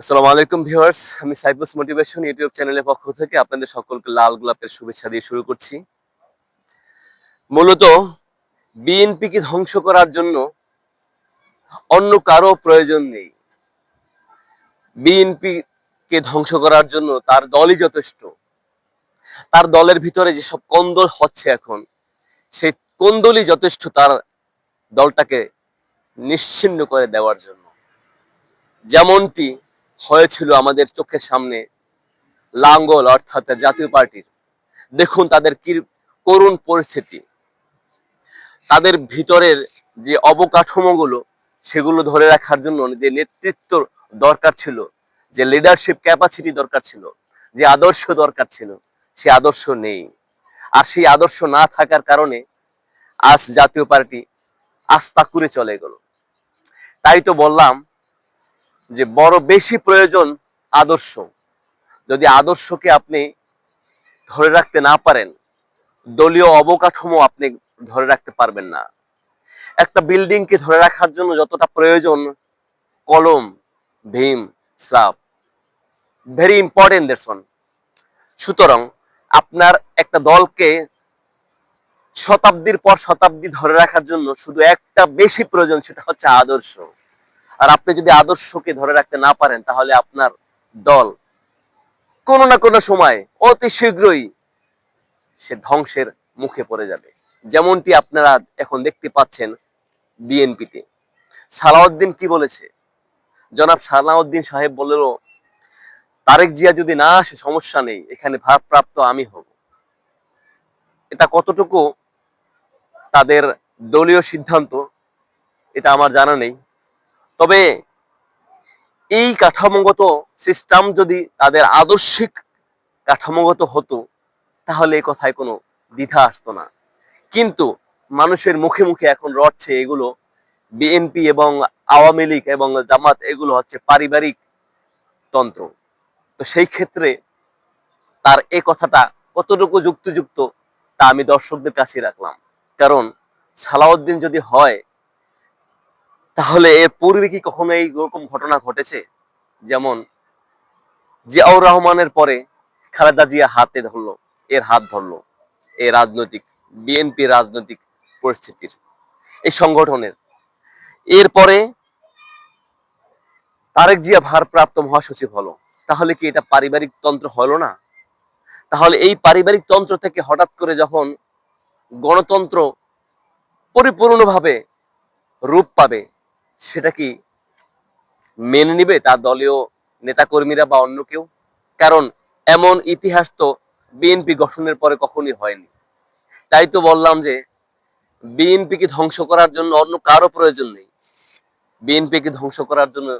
আসসালামু আলাইকুম ভিউয়ার্স, আমি সাইবাস মোটিভেশন ইউটিউব চ্যানেলের পক্ষ থেকে আপনাদের সকলকে লাল গোলাপের শুভেচ্ছা দিয়ে শুরু করছি। মূলত বিএনপিকে ধ্বংস করার জন্য অন্য কারও প্রয়োজন নেই। বিএনপি কে ধ্বংস করার জন্য তার দলই যথেষ্ট। তার দলের ভিতরে যেসব কোন্দল হচ্ছে এখন, সেই কোন্দলই যথেষ্ট তার দলটাকে নিশ্চিন্ন করে দেওয়ার জন্য। যেমনটি হয়েছিল আমাদের চোখের সামনে লাঙ্গল, অর্থাৎ জাতীয় পার্টির। দেখুন তাদের কি করুণ পরিস্থিতি। তাদের ভিতরের যে অবকাঠামোগুলো, সেগুলো ধরে রাখার জন্য যে নেতৃত্ব দরকার ছিল, যে লিডারশিপ ক্যাপাসিটি দরকার ছিল, যে আদর্শ দরকার ছিল, সে আদর্শ নেই। আর সেই আদর্শ না থাকার কারণে আজ জাতীয় পার্টি আস্থা করে চলে গেল। তাই তো বললাম যে বড় বেশি প্রয়োজন আদর্শ। যদি আদর্শকে আপনি ধরে রাখতে না পারেন, দলীয় অবকাঠামো আপনি ধরে রাখতে পারবেন না। একটা বিল্ডিংকে ধরে রাখার জন্য যতটা প্রয়োজন, কলম, ভীম, স্রাব ভেরি ইম্পর্টেন্ট দেশন সুতরাং আপনার একটা দলকে শতাব্দীর পর শতাব্দী ধরে রাখার জন্য শুধু একটা বেশি প্রয়োজন, সেটা হচ্ছে আদর্শ। আর আপনি যদি আদর্শকে ধরে রাখতে না পারেন, তাহলে আপনার দল কোনো না কোনো সময় অতি শীঘ্রই সে ধ্বংসের মুখে পড়ে যাবে। যেমনটি আপনারা এখন দেখতে পাচ্ছেন বিএনপিতে। সালাউদ্দিন কি বলেছে? জনাব সালাউদ্দিন সাহেব বলল, তারেক জিয়া যদি না আসে, সমস্যা নেই, এখানে ভারপ্রাপ্ত আমি হব। এটা কতটুকু তাদের দলীয় সিদ্ধান্ত, এটা আমার জানা নেই। তবে এই কাঠামোগত সিস্টেম যদি তাদের আদর্শিক কাঠামোগত হতো, তাহলে এই কথায় কোনো দ্বিধা আসতো না। কিন্তু মানুষের মুখে মুখে এখন রটছে এগুলো বিএনপি এবং আওয়ামী লীগ এবং জামাত, এগুলো হচ্ছে পারিবারিক তন্ত্র। তো সেই ক্ষেত্রে তার এই কথাটা কতটুকু যুক্তিযুক্ত, তা আমি দর্শকদের কাছে রাখলাম। কারণ সালাউদ্দিন যদি হয় তাহলে এর পূর্বে কি কখনো এইরকম ঘটনা ঘটেছে? যেমন, জিয়াউর রহমানের পরে খালেদা জিয়া হাতে ধরলো, এর হাত ধরলো এই রাজনৈতিক, বিএনপি রাজনৈতিক পরিস্থিতির, এই সংগঠনের। এরপরে তারেক জিয়া ভারপ্রাপ্ত মহাসচিব হলো, তাহলে কি এটা পারিবারিক তন্ত্র হলো না? তাহলে এই পারিবারিক তন্ত্র থেকে হঠাৎ করে যখন গণতন্ত্র পরিপূর্ণভাবে রূপ পাবে সেটা কি মেনে নিবে তার দলীয় নেতাকর্মীরা বা অন্য কেউ? কারণ এমন ইতিহাস তো বিএনপি গঠনের পরে কখনই হয়নি। তাই তো বললাম যে বিএনপিকে ধ্বংস করার জন্য অন্য কারও প্রয়োজন নেই। বিএনপিকে ধ্বংস করার জন্য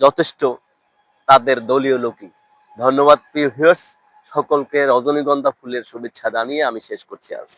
যথেষ্ট তাদের দলীয় লোকই। ধন্যবাদ প্রিয় ভিউয়ার্স সকলকে রজনীগন্ধা ফুলের শুভেচ্ছা জানিয়ে আমি শেষ করছি আজ।